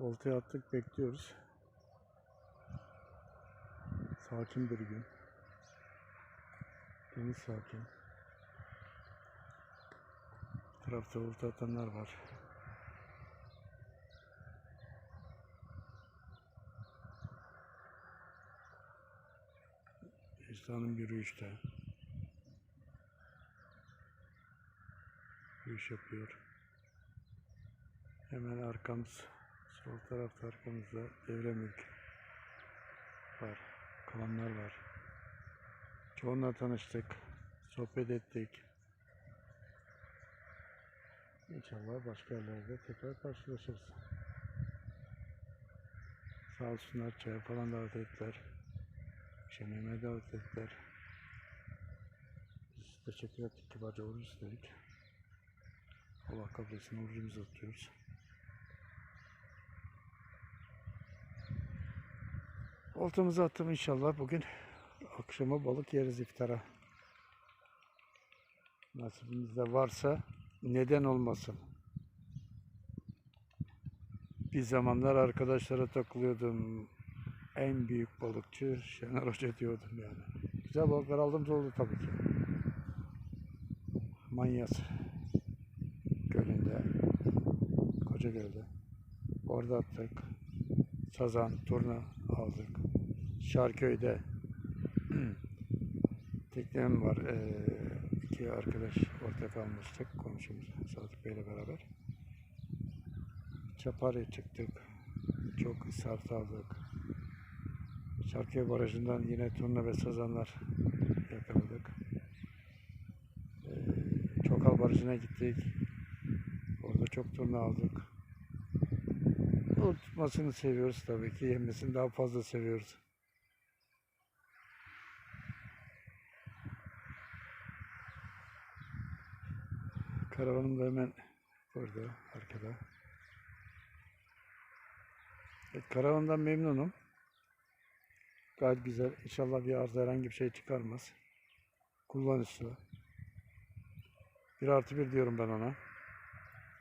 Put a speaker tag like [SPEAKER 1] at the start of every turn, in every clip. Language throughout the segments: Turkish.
[SPEAKER 1] Oltaya attık bekliyoruz. Sakin bir gün. Deniz sakin. Tarafta olta atanlar var. İnsanın yürüyüşte. Yürüyüş yapıyor. Hemen arkamız, sol tarafta arkamızda devre mülk var. Kalanlar var. Çoğunla tanıştık. Sohbet ettik. İnşallah başka yerlerde tekrar karşılaşırız. Sağ olsunlar çay falan davet ettiler. Yemeğe davet ettiler. Biz teşekkür ettik kibarca oruç istedik. Allah kabul etsin orucumuzu tutuyoruz. Oltamızı attım inşallah bugün akşama balık yeriz iftara. Nasibimizde varsa neden olmasın. Bir zamanlar arkadaşlara takılıyordum. En büyük balıkçı Şener Hoca diyordum yani. Güzel balıklar aldım oldu tabii ki. Manyas gölünde, Kocagöl'de. Orada attık. Sazan, turna aldık. Şarköy'de teknem var. Ee, iki arkadaş ortak almıştık. Komşumuz Sadık Bey'le beraber. Çapare çıktık. Çok sart aldık. Şarköy Barajı'ndan yine turna ve sazanlar yakaladık. Ee, Çokal Barajı'na gittik. Orada çok turna aldık. Tutmasını seviyoruz tabii ki. Yemesini daha fazla seviyoruz. Karavanım da hemen burada, arkada. Evet, karavandan memnunum. Gayet güzel. İnşallah bir arıza herhangi bir şey çıkarmaz. Kullanışlı. Bir artı bir diyorum ben ona.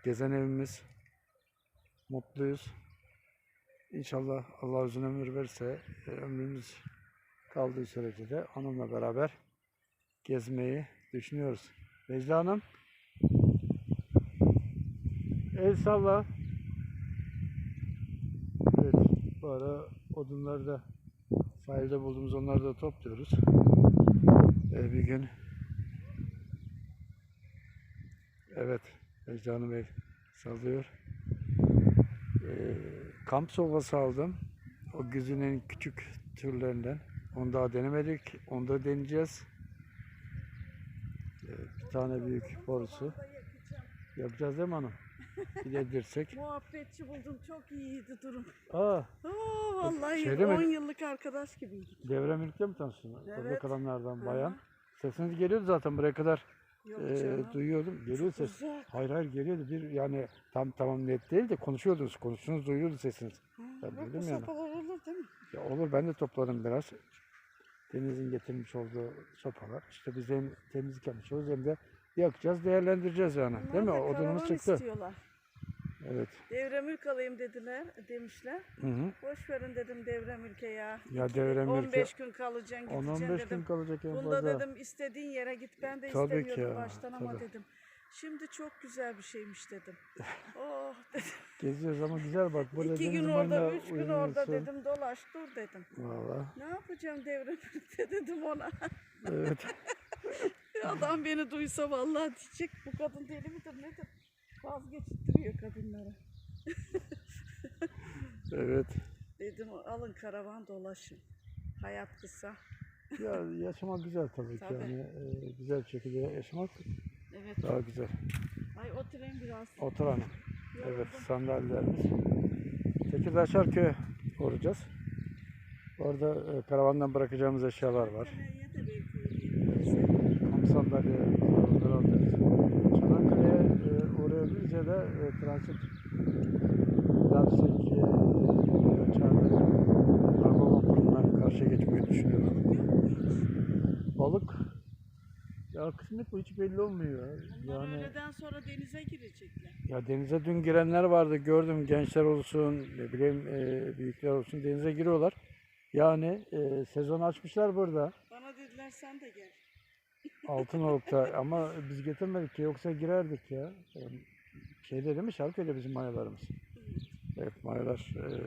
[SPEAKER 1] Gezen evimiz. Mutluyuz. İnşallah Allah uzun ömür verirse e, ömrümüz kaldığı sürece de onunla beraber gezmeyi düşünüyoruz. Necla Hanım. El salla. Evet, bu ara odunları da sahilde bulduğumuz onları da topluyoruz. Ee, bir gün Evet, Necla Hanım el sallıyor. Ee, kamp sofası aldım. O güzünün küçük türlerinden. Onu daha denemedik. Onu da deneyeceğiz. Ee, bir tane büyük borusu. Yapacağız değil mi hanım? Bir de dirsek.
[SPEAKER 2] Muhabbetçi buldum. Çok iyiydi durum.
[SPEAKER 1] Aa,
[SPEAKER 2] Oo, vallahi
[SPEAKER 1] Şeyde mi?
[SPEAKER 2] 10 yıllık arkadaş gibiydik.
[SPEAKER 1] devre mülkte mi tanıştın? Orada
[SPEAKER 2] Evet.
[SPEAKER 1] kalanlardan
[SPEAKER 2] Hı
[SPEAKER 1] bayan. Sesiniz geliyordu zaten buraya kadar.
[SPEAKER 2] Yok canım.
[SPEAKER 1] duyuyordum. Geliyor ses.
[SPEAKER 2] Uzak.
[SPEAKER 1] Hayır hayır geliyordu. Bir yani tam tamam net değil de konuşuyordunuz. Konuştunuz duyuyordu sesiniz. Ben
[SPEAKER 2] bak
[SPEAKER 1] duydum yani.
[SPEAKER 2] sopalar olur değil mi?
[SPEAKER 1] Ya olur ben de topladım biraz. Denizin getirmiş olduğu sopalar. İşte biz hem temizlik yapmışız hem de yakacağız, değerlendireceğiz yani.
[SPEAKER 2] Bunlar
[SPEAKER 1] Değil mi?
[SPEAKER 2] da
[SPEAKER 1] Odunumuz
[SPEAKER 2] karavan
[SPEAKER 1] çıktı.
[SPEAKER 2] istiyorlar.
[SPEAKER 1] Evet.
[SPEAKER 2] Devre mülk alayım dediler, demişler.
[SPEAKER 1] Hı hı.
[SPEAKER 2] Boş verin dedim devre mülke ya.
[SPEAKER 1] Ya devre mülke
[SPEAKER 2] 15 gün kalacaksın, gideceksin
[SPEAKER 1] 10-15
[SPEAKER 2] dedim.
[SPEAKER 1] gün kalacak en
[SPEAKER 2] Bunda
[SPEAKER 1] fazla.
[SPEAKER 2] dedim istediğin yere git. Ben de
[SPEAKER 1] Tabii
[SPEAKER 2] istemiyordum
[SPEAKER 1] ya,
[SPEAKER 2] baştan ama
[SPEAKER 1] tabii.
[SPEAKER 2] dedim. Şimdi çok güzel bir şeymiş dedim. oh dedim.
[SPEAKER 1] Geziyoruz ama güzel bak. Burada
[SPEAKER 2] İki gün orada, üç gün orada
[SPEAKER 1] uyanıyorsun.
[SPEAKER 2] dedim. Dolaş dur dedim.
[SPEAKER 1] Valla.
[SPEAKER 2] Ne yapacağım devre mülkte dedim ona.
[SPEAKER 1] Evet.
[SPEAKER 2] Adam beni duysa vallahi diyecek bu kadın deli midir nedir? Vazgeçittiriyor kadınlara.
[SPEAKER 1] evet.
[SPEAKER 2] Dedim alın karavan dolaşın. Hayat kısa.
[SPEAKER 1] Ya yaşamak güzel tabii ki.
[SPEAKER 2] Tabii.
[SPEAKER 1] Yani e, güzel bir şekilde yaşamak
[SPEAKER 2] Evet.
[SPEAKER 1] daha güzel.
[SPEAKER 2] Ay oturayım biraz.
[SPEAKER 1] Otur hanım. Evet
[SPEAKER 2] Yoruldum.
[SPEAKER 1] sandalyelerimiz. Tekirdağ Şarköy'e uğrayacağız. Orada e, karavandan bırakacağımız eşyalar var. Kamp sandalye onları alacağız. Uğrayabilince de e, transit Leipzig, e, Çağrı, Araba vapurundan karşıya geçmeyi düşünüyorum. Balık ya Ya kısmet bu hiç belli olmuyor.
[SPEAKER 2] Bunlar
[SPEAKER 1] Yani
[SPEAKER 2] öğleden sonra denize girecekler.
[SPEAKER 1] ya denize dün girenler vardı gördüm gençler olsun ne bileyim e, büyükler olsun denize giriyorlar. Yani e, sezon açmışlar burada.
[SPEAKER 2] Bana dediler sen de gel.
[SPEAKER 1] Altınoluk'ta ama biz getirmedik ki yoksa girerdik ya. E, şeyde değil mi Şarköy'de bizim mayalarımız. Evet. Mayalar e,